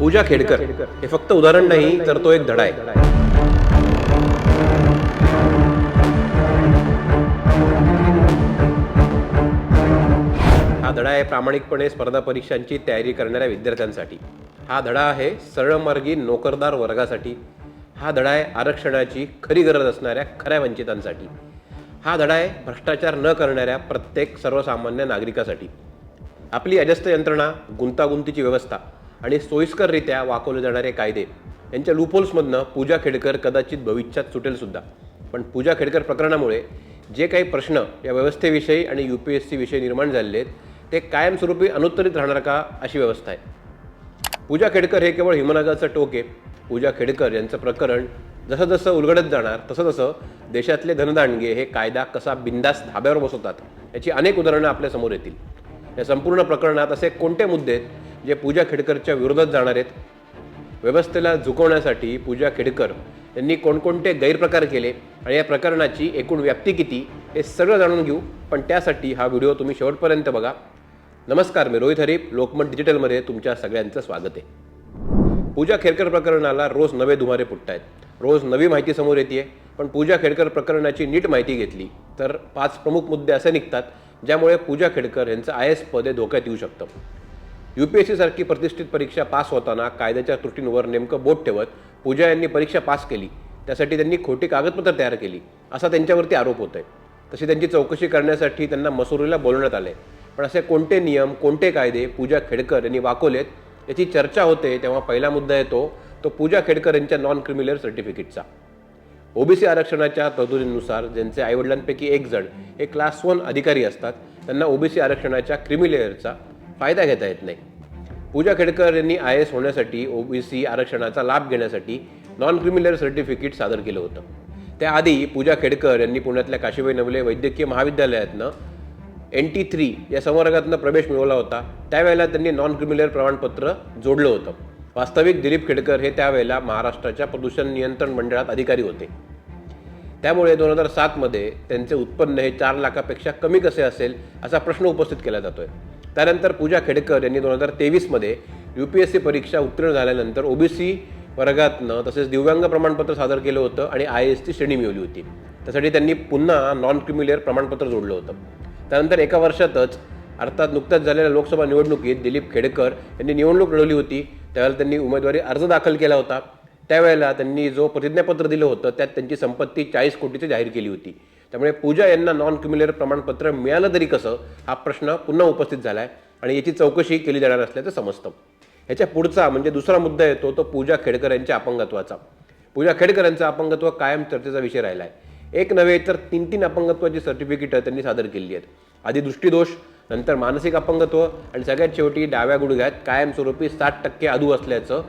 पूजा खेडकर. हे फक्त उदाहरण नाही तर तो एक धडा आहे. हा धडा आहे प्रामाणिकपणे स्पर्धा परीक्षांची तयारी करणाऱ्या विद्यार्थ्यांसाठी. हा धडा आहे सरळमार्गी नोकरदार वर्गासाठी. हा धडा आहे आरक्षणाची खरी गरज असणाऱ्या खऱ्या वंचितांसाठी. हा धडा आहे भ्रष्टाचार न करणाऱ्या प्रत्येक सर्वसामान्य नागरिकासाठी. आपली अजस्त यंत्रणा गुंतागुंतीची व्यवस्था आणि सोयीस्कररित्या वाकवले जाणारे कायदे. यांच्या लूपोल्समधनं पूजा खेडकर कदाचित भविष्यात सुटेल सुद्धा. पण पूजा खेडकर प्रकरणामुळे जे काही प्रश्न या व्यवस्थेविषयी आणि यू पी एस सीविषयी निर्माण झालेले आहेत ते कायमस्वरूपी अनुत्तरित राहणार का अशी व्यवस्था आहे. पूजा खेडकर हे केवळ हिमनागाचं टोक आहे. पूजा खेडकर यांचं प्रकरण जसं जसं उलगडत जाणार तसं तसं देशातले धनदांडगे हे कायदा कसा बिंदास धाब्यावर बसवतात याची अनेक उदाहरणं आपल्यासमोर येतील. या संपूर्ण प्रकरणात असे कोणते मुद्दे आहेत जे पूजा खेडकरच्या विरोधात जाणार आहेत व्यवस्थेला झुकवण्यासाठी पूजा खेडकर यांनी कोणकोणते गैरप्रकार केले आणि या प्रकरणाची एकूण व्याप्ती किती हे सगळं जाणून घेऊ. पण त्यासाठी हा व्हिडिओ तुम्ही शेवटपर्यंत बघा. नमस्कार मी रोहित हरीप लोकमत डिजिटलमध्ये तुमच्या सगळ्यांचं स्वागत आहे. पूजा खेडकर प्रकरणाला रोज नवे दुमारे फुटत आहेत रोज नवी माहिती समोर येते पण पूजा खेडकर प्रकरणाची नीट माहिती घेतली तर पाच प्रमुख मुद्दे असे निघतात ज्यामुळे पूजा खेडकर यांचं आय एस पद हे धोक्यात येऊ शकतं. यू पी एस सी सारखी प्रतिष्ठित परीक्षा पास होताना कायद्याच्या त्रुटींवर नेमकं बोट ठेवत पूजा यांनी परीक्षा पास केली. त्यासाठी त्यांनी खोटी कागदपत्र तयार केली. असा त्यांच्यावरती आरोप होत आहे तशी त्यांची चौकशी करण्यासाठी त्यांना मसुरीला बोलवण्यात आले पण असे कोणते नियम कोणते कायदे पूजा खेडकर यांनी वाकवलेत याची चर्चा होते तेव्हा पहिला मुद्दा येतो तो पूजा खेडकर यांच्या नॉन क्रिमिनल सर्टिफिकेटचा ओबीसी आरक्षणाच्या तरतुदीनुसार ज्यांचे आईवडिलांपैकी एक जण हे क्लास वन अधिकारी असतात त्यांना ओबीसी आरक्षणाच्या क्रिमिलेअरचा फायदा घेता येत नाही. पूजा खेडकर यांनी आय एस होण्यासाठी ओबीसी आरक्षणाचा लाभ घेण्यासाठी नॉन क्रिमिनल सर्टिफिकेट सादर केलं होतं. त्याआधी पूजा खेडकर यांनी पुण्यातल्या काशीबाई नवले वैद्यकीय महाविद्यालयातनं एन टी थ्री या संवर्गातनं प्रवेश मिळवला होता. त्यावेळेला त्यांनी नॉन क्रिमिनल प्रमाणपत्र जोडलं होतं. वास्तविक दिलीप खेडकर हे त्यावेळेला महाराष्ट्राच्या प्रदूषण नियंत्रण मंडळात अधिकारी होते. त्यामुळे दोन हजार सातमध्ये त्यांचे उत्पन्न हे चार लाखापेक्षा कमी कसे असेल असा प्रश्न उपस्थित केला जातोय. त्यानंतर पूजा खेडकर यांनी दोन हजार तेवीसमध्ये यू पी एस सी परीक्षा उत्तीर्ण झाल्यानंतर ओबीसी वर्गातनं तसेच दिव्यांग प्रमाणपत्र सादर केलं होतं आणि आय एसची श्रेणी मिळवली होती. त्यासाठी त्यांनी पुन्हा नॉन क्रिमिलियर प्रमाणपत्र जोडलं होतं. त्यानंतर एका वर्षातच अर्थात नुकत्याच झालेल्या लोकसभा निवडणुकीत दिलीप खेडकर यांनी निवडणूक लढवली होती. त्यावेळेला त्यांनी उमेदवारी अर्ज दाखल केला होता. त्यावेळेला त्यांनी जो प्रतिज्ञापत्र दिलं होतं त्यात त्यांची संपत्ती चाळीस कोटीची जाहीर केली होती. त्यामुळे पूजा यांना नॉन क्रिमिनल प्रमाणपत्र मिळालं तरी कसं हा प्रश्न पुन्हा उपस्थित झाला आहे आणि याची चौकशी केली जाणार असल्याचं समजतं. ह्याच्या पुढचा म्हणजे दुसरा मुद्दा येतो तो पूजा खेडकर यांच्या अपंगत्वाचा. पूजा खेडकर यांचं अपंगत्व कायम चर्चेचा विषय राहिला आहे एक नव्हे तर तीन तीन अपंगत्वाची सर्टिफिकेटं त्यांनी सादर केली आहेत. आधी दृष्टीदोष नंतर मानसिक अपंगत्व आणि सगळ्यात शेवटी डाव्या गुडघ्यात कायमस्वरूपी साठ टक्के अधू असल्याचं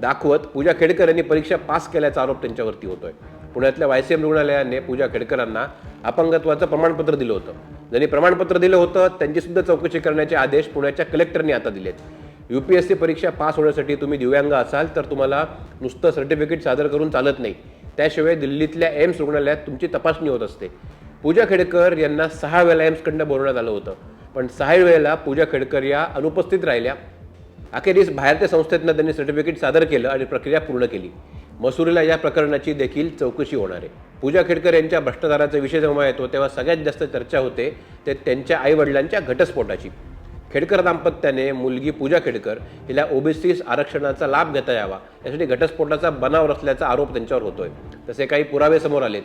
दाखवत पूजा खेडकर यांनी परीक्षा पास केल्याचा आरोप त्यांच्यावरती होतोय. पुण्यातल्या वाय सी एम रुग्णालयाने पूजा खेडकरांना अपंगत्वाचं प्रमाणपत्र दिलं होतं. ज्यांनी प्रमाणपत्र दिलं होतं त्यांचीसुद्धा चौकशी करण्याचे आदेश पुण्याच्या कलेक्टरने आता दिलेत. यू पी एस सी परीक्षा पास होण्यासाठी तुम्ही दिव्यांग असाल तर तुम्हाला नुसतं सर्टिफिकेट सादर करून चालत नाही. त्याशिवाय दिल्लीतल्या एम्स रुग्णालयात तुमची तपासणी होत असते. पूजा खेडकर यांना सहा वेळेला एम्सकडनं बोलवण्यात आलं होतं. पण सहा वेळेला पूजा खेडकर या अनुपस्थित राहिल्या. अखेरीस बाहेरच्या संस्थेतनं त्यांनी सर्टिफिकेट सादर केलं आणि प्रक्रिया पूर्ण केली. मसुरीला या प्रकरणाची देखील चौकशी होणार आहे. पूजा खेडकर यांच्या भ्रष्टाचाराचा विषय जेव्हा येतो तेव्हा सगळ्यात जास्त चर्चा होते ते त्यांच्या आईवडिलांच्या घटस्फोटाची. खेडकर दाम्पत्याने मुलगी पूजा खेडकर हिला ओबीसी आरक्षणाचा लाभ घेता यावा यासाठी घटस्फोटाचा बनाव रचल्याचा आरोप त्यांच्यावर होतोय. तसे काही पुरावे समोर आलेत.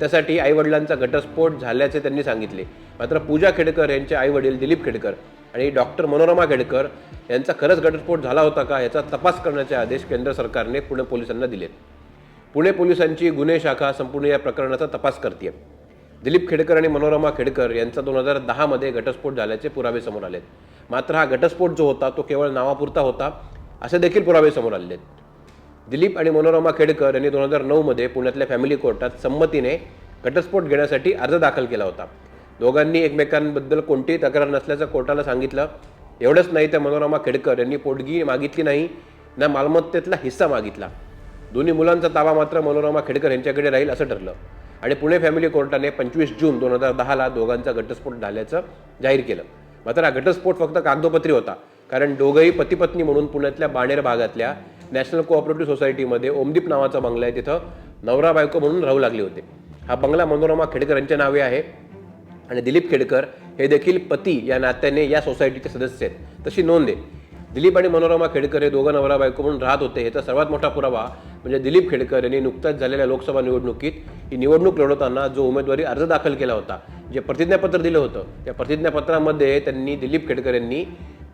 त्यासाठी आईवडिलांचा घटस्फोट झाल्याचे त्यांनी सांगितले. मात्र पूजा खेडकर यांचे आईवडील दिलीप खेडकर आणि डॉक्टर मनोरमा खेडकर यांचा खरंच घटस्फोट झाला होता का याचा तपास करण्याचे आदेश केंद्र सरकारने पुणे पोलिसांना दिलेत. पुणे पोलिसांची गुन्हे शाखा संपूर्ण या प्रकरणाचा तपास करते दिलीप खेडकर आणि मनोरमा खेडकर यांचा दोन हजार दहामध्ये घटस्फोट झाल्याचे पुरावे समोर आलेत. मात्र हा घटस्फोट जो होता तो केवळ नावापुरता होता असे देखील पुरावे समोर आले आहेत दिलीप आणि मनोरमा खेडकर यांनी दोन हजार नऊमध्ये पुण्यातल्या फॅमिली कोर्टात संमतीने घटस्फोट घेण्यासाठी अर्ज दाखल केला होता. दोघांनी एकमेकांबद्दल कोणतीही तक्रार नसल्याचं कोर्टाला सांगितलं. एवढंच नाही तर मनोरमा खेडकर यांनी पोटगी मागितली नाही ना मालमत्तेतला हिस्सा मागितला. दोन्ही मुलांचा ताबा मात्र मनोरमा खेडकर यांच्याकडे राहील असं ठरलं. आणि पुणे फॅमिली कोर्टाने पंचवीस जून दोन हजार दहाला दोघांचा घटस्फोट झाल्याचं जाहीर केलं. मात्र हा घटस्फोट फक्त कागदोपत्री होता कारण दोघंही पतीपत्नी म्हणून पुण्यातल्या बाणेर भागातल्या नॅशनल कोऑपरेटिव्ह सोसायटीमध्ये ओमदीप नावाचा बंगला आहे तिथं नवरा बायको म्हणून राहू लागले होते. हा बंगला मनोरमा खेडकर यांच्या नावे आहे. आणि दिलीप खेडकर हे देखील पती या नात्याने या सोसायटीचे सदस्य आहेत. तशी नोंद आहे. दिलीप आणि मनोरमा खेडकर हे दोघं नवरा बायको म्हणून राहत होते. याचा सर्वात मोठा पुरावा म्हणजे दिलीप खेडकर यांनी नुकत्याच झालेल्या लोकसभा निवडणुकीत ही निवडणूक लढवताना जो उमेदवारी अर्ज दाखल केला होता जे प्रतिज्ञापत्र दिलं होतं त्या प्रतिज्ञापत्रामध्ये त्यांनी दिलीप खेडकर यांनी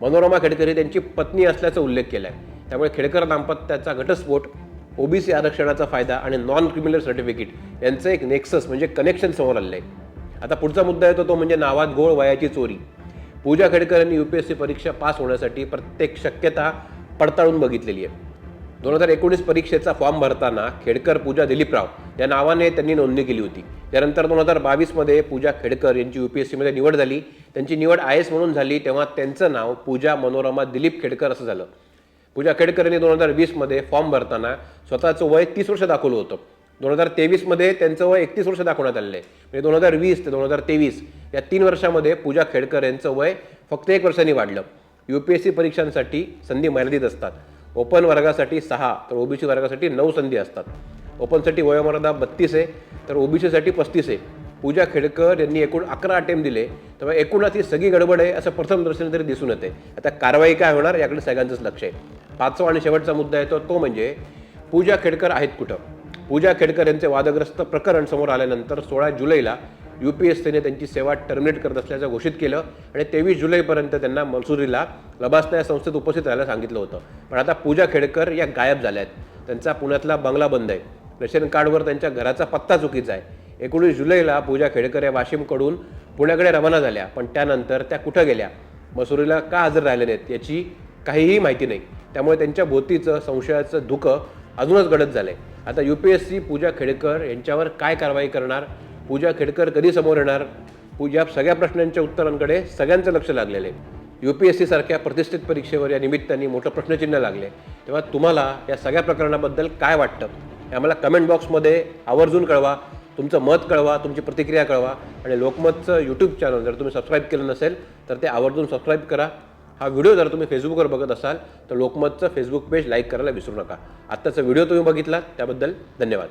मनोरमा खेडकर ही त्यांची पत्नी असल्याचा उल्लेख केला आहे त्यामुळे खेडकर दाम्पत्याचा घटस्फोट ओबीसी आरक्षणाचा फायदा आणि नॉन क्रिमिनल सर्टिफिकेट यांचं एक नेक्सस म्हणजे कनेक्शन समोर आलं आहे. आता पुढचा मुद्दा येतो तो म्हणजे नावात गोळ वयाची चोरी. पूजा खेडकर यांनी सी परीक्षा पास होण्यासाठी प्रत्येक शक्यता पडताळून बघितलेली आहे. दोन हजार एकोणीस परीक्षेचा फॉर्म भरताना खेडकर पूजा दिलीपराव या नावाने त्यांनी नोंदणी केली होती. त्यानंतर दोन हजार बावीसमध्ये पूजा खेडकर यांची यू पी एस सीमध्ये निवड झाली. त्यांची निवड आय एस म्हणून झाली तेव्हा त्यांचं नाव पूजा मनोरमा दिलीप खेडकर असं झालं. पूजा खेडकर यांनी दोन हजार वीसमध्ये फॉर्म भरताना स्वतःचं वय तीस वर्ष दाखवलं होतं. दोन हजार तेवीसमध्ये त्यांचं वय एकतीस वर्ष दाखवण्यात आलेलं आहे. म्हणजे दोन हजार वीस ते दोन हजार तेवीस या तीन वर्षामध्ये पूजा खेडकर यांचं वय फक्त एक वर्षांनी वाढलं. यू पी एस सी परीक्षांसाठी संधी मर्यादित असतात. ओपन वर्गासाठी सहा तर ओबीसी वर्गासाठी नऊ संधी असतात. ओपनसाठी वयोमर्यादा बत्तीस आहे तर ओबीसीसाठी पस्तीस आहे. पूजा खेडकर यांनी एकूण अकरा अटेम्प्ट दिले तेव्हा एकूणच ही सगळी गडबड आहे असं प्रथम दर्शन तरी दिसून येते. आता कारवाई काय होणार याकडे सगळ्यांचंच लक्ष आहे. पाचवा आणि शेवटचा मुद्दा येतो तो म्हणजे पूजा खेडकर आहेत कुठं? पूजा खेडकर यांचे वादग्रस्त प्रकरण समोर आल्यानंतर सोळा जुलैला यू पी एस सीने त्यांची सेवा टर्मिनेट करत असल्याचं घोषित केलं आणि तेवीस जुलैपर्यंत त्यांना मसुरीला लबासना या संस्थेत उपस्थित राहायला सांगितलं होतं. पण आता पूजा खेडकर या गायब झाल्या आहेत त्यांचा पुण्यातला बंगला बंद आहे. रेशन कार्डवर त्यांच्या घराचा पत्ता चुकीचा आहे. एकोणीस जुलैला पूजा खेडकर या वाशिमकडून पुण्याकडे रवाना झाल्या. पण त्यानंतर त्या कुठं गेल्या? मसुरीला का हजर राहिले नाहीत याची काहीही माहिती नाही. त्यामुळे त्यांच्या भोवतीचं संशयाचं धुकं अजूनच गडत झालं आहे आता U P S C Pooja Khedkar यांच्यावर काय कारवाई करणार? पूजा खेडकर कधी समोर येणार? पूजा सगळ्या प्रश्नांच्या उत्तरांकडे सगळ्यांचं लक्ष लागलेलं आहे. यू पी एस सी सारख्या प्रतिष्ठित परीक्षेवर या निमित्ताने मोठं प्रश्नचिन्ह लागले. तेव्हा तुम्हाला या सगळ्या प्रकरणाबद्दल काय वाटतं? हे आम्हाला कमेंट बॉक्समध्ये आवर्जून कळवा. तुमचं मत कळवा तुमची प्रतिक्रिया कळवा. आणि लोकमतचं यूट्यूब चॅनल जर तुम्ही सबस्क्राईब केलं नसेल तर ते आवर्जून सबस्क्राईब करा. हा व्हिडिओ जर तुम्ही फेसबुकवर बघत असाल तर लोकमतचं फेसबुक पेज लाईक करायला विसरू नका. आत्ताचा व्हिडिओ तुम्ही बघितला त्याबद्दल धन्यवाद.